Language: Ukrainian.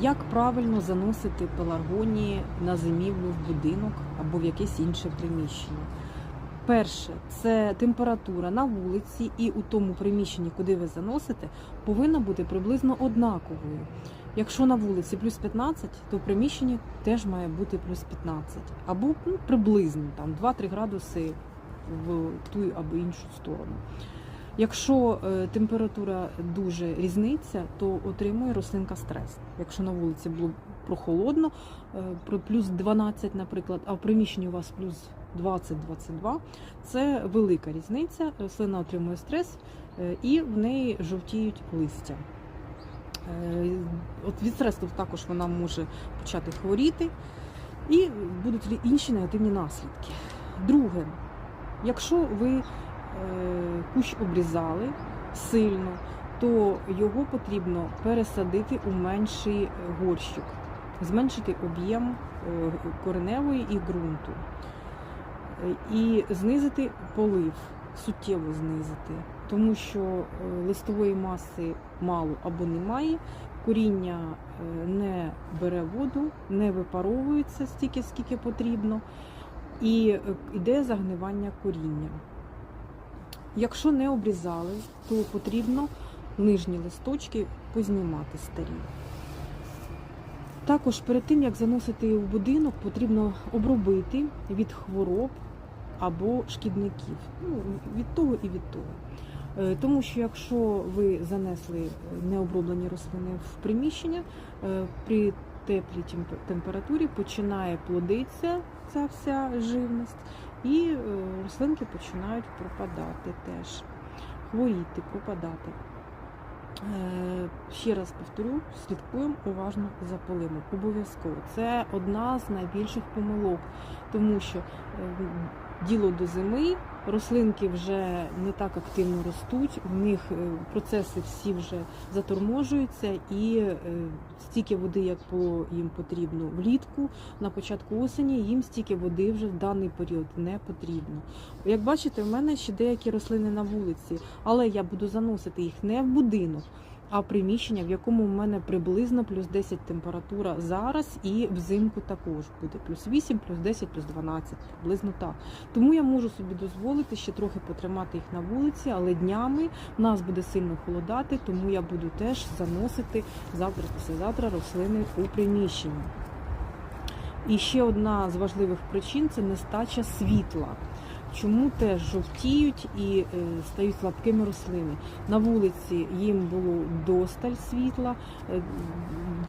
Як правильно заносити пеларгонії на зимівлю в будинок або в якесь інше приміщення? Перше, це температура на вулиці і у тому приміщенні, куди ви заносите, повинна бути приблизно однаковою. Якщо на вулиці плюс 15, то в приміщенні теж має бути плюс 15. Або ну, приблизно там 2-3 градуси в ту або іншу сторону. Якщо е, температура дуже різниця, то отримує рослинка стрес. Якщо на вулиці було прохолодно, е, про плюс 12, наприклад, а в приміщенні у вас плюс 20-22, це велика різниця. Рослина отримує стрес е, і в неї жовтіють листя. От від стресу також вона може почати хворіти, і будуть інші негативні наслідки. Друге, якщо ви кущ обрізали сильно, то його потрібно пересадити у менший е, горщик, зменшити об'єм е, кореневої і ґрунту, Е, і знизити полив, суттєво знизити, тому що е, листової маси мало або немає, коріння е, не бере воду, не випаровується стільки, скільки потрібно, і е, йде загнивання коріння. Якщо не обрізали, то потрібно нижні листочки познімати старі. Також перед тим, як заносити в будинок, потрібно обробити від хвороб або шкідників. Ну, від того і від того. Е, Тому що якщо ви занесли необроблені рослини в приміщення, е, при теплій температурі починає плодитися ця вся живність, і е, рослинки починають пропадати теж, хворіти, пропадати. Е, Ще раз повторю, слідкуємо уважно за полимом. Обов'язково. Це одна з найбільших помилок, тому що е, діло до зими, рослинки вже не так активно ростуть, в них е, процеси всі вже заторможуються, і е, стільки води, як їм потрібно влітку, на початку осені, їм стільки води вже в даний період не потрібно. Як бачите, в мене ще деякі рослини на вулиці, але я буду заносити їх не в будинок. А приміщення, в якому в мене приблизно плюс 10 температура зараз, і взимку також буде плюс 8, плюс 10, плюс 12, приблизно так. Тому я можу собі дозволити ще трохи потримати їх на вулиці, але днями нас буде сильно холодати, тому я буду теж заносити завтра, післязавтра рослини у приміщення. І ще одна з важливих причин це нестача світла. Чому теж жовтіють і е, стають слабкими рослини. На вулиці їм було досталь світла, е,